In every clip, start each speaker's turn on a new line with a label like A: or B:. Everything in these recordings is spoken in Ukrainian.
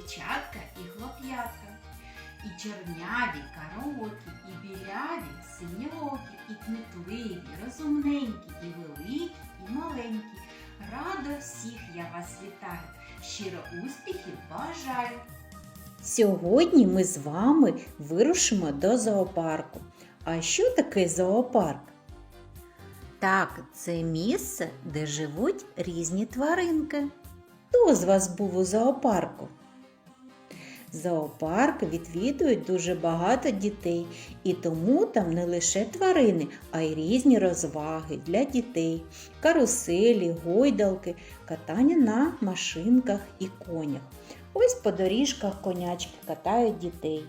A: дівчатка і хлоп'ятка. І чорняві, караокі, і біляві, синьоокі, і кмітливі, розумненькі, і великі, і маленькі. Радо всіх я вас вітаю. Щиро успіхів бажаю.
B: Сьогодні ми з вами вирушимо до зоопарку. А що таке зоопарк? Так, це місце, де живуть різні тваринки. Хто з вас був у зоопарку? Зоопарк відвідують дуже багато дітей, і тому там не лише тварини, а й різні розваги для дітей, каруселі, гойдалки, катання на машинках і конях. Ось по доріжках конячки катають дітей.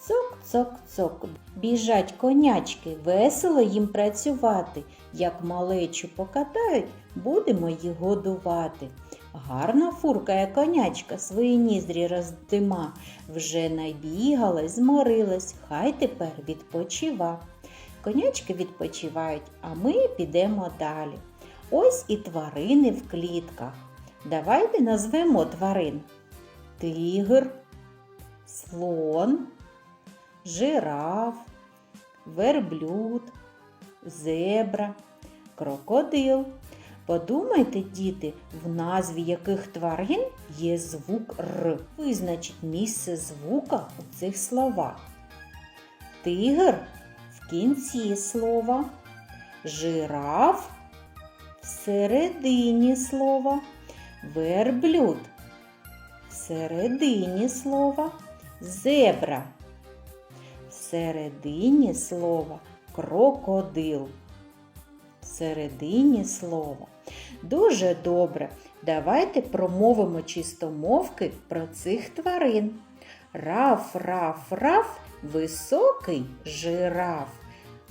B: Цок-цок-цок. Біжать конячки, весело їм працювати. Як малечу покатають, будемо їх годувати. Гарно фуркає конячка, свої ніздрі роздима. Вже набігалась, зморилась, хай тепер відпочива. Конячки відпочивають, а ми підемо далі. Ось і тварини в клітках. Давайте назвемо тварин тигр, слон, жираф, верблюд, зебра, крокодил. Подумайте, діти, в назві яких тварин є звук Р. Визначить місце звука у цих словах. Тигр в кінці слова, жираф в середині слова, верблюд в середині слова, зебра в середині слова, крокодил в середині слова. Дуже добре. Давайте промовимо чистомовки про цих тварин. Раф, раф, раф, високий жираф.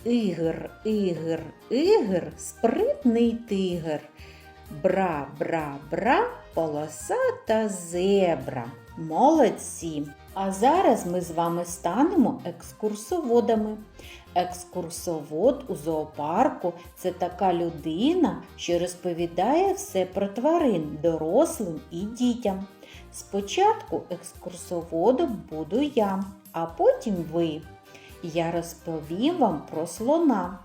B: Ігр, ігр, ігр, спритний тигр. Бра, бра, бра, полосата зебра. Молодці! А зараз ми з вами станемо екскурсоводами. Екскурсовод у зоопарку це така людина, що розповідає все про тварин дорослим і дітям. Спочатку екскурсоводом буду я, а потім ви. Я розповім вам про слона.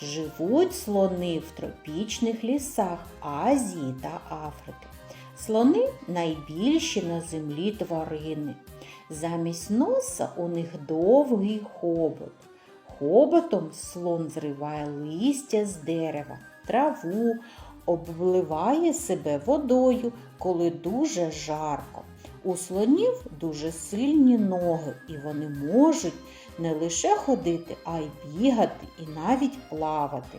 B: Живуть слони в тропічних лісах Азії та Африки. Слони найбільші на землі тварини. Замість носа у них довгий хобот. Хоботом слон зриває листя з дерева, траву, обливає себе водою, коли дуже жарко. У слонів дуже сильні ноги, і вони можуть не лише ходити, а й бігати і навіть плавати.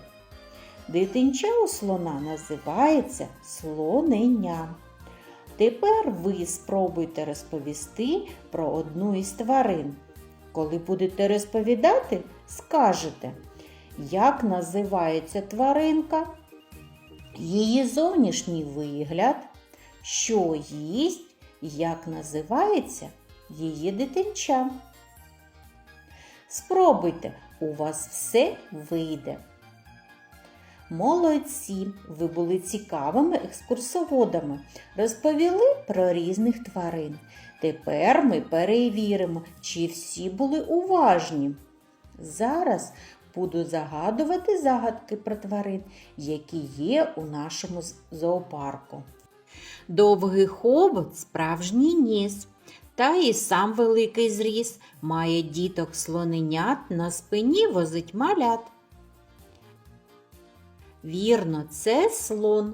B: Дитинча у слона називається слонення. Тепер ви спробуйте розповісти про одну із тварин. Коли будете розповідати, скажете, як називається тваринка, її зовнішній вигляд, що їсть, як називається її дитинча. Спробуйте, у вас все вийде. Молодці! Ви були цікавими екскурсоводами, розповіли про різних тварин. Тепер ми перевіримо, чи всі були уважні. Зараз буду загадувати загадки про тварин, які є у нашому зоопарку. Довгий хобот справжній ніс. Та і сам великий зріс, має діток слоненят, на спині возить малят. Вірно, це слон.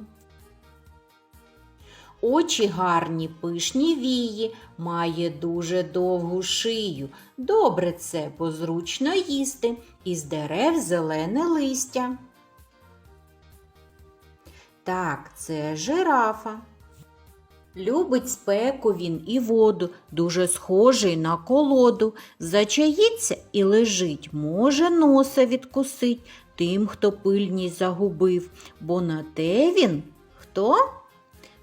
B: Очі гарні, пишні вії, має дуже довгу шию. Добре це, бо зручно їсти, із дерев зелене листя. Так, це жирафа. Любить спеку він і воду, дуже схожий на колоду. Зачаїться і лежить, може носа відкусить тим, хто пильність загубив, бо на те він хто?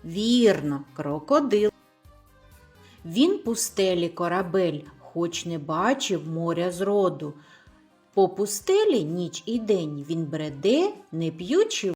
B: Вірно, крокодил. Він пустелі корабель, хоч не бачив моря зроду. По пустелі ніч і день він бреде, не п'ючи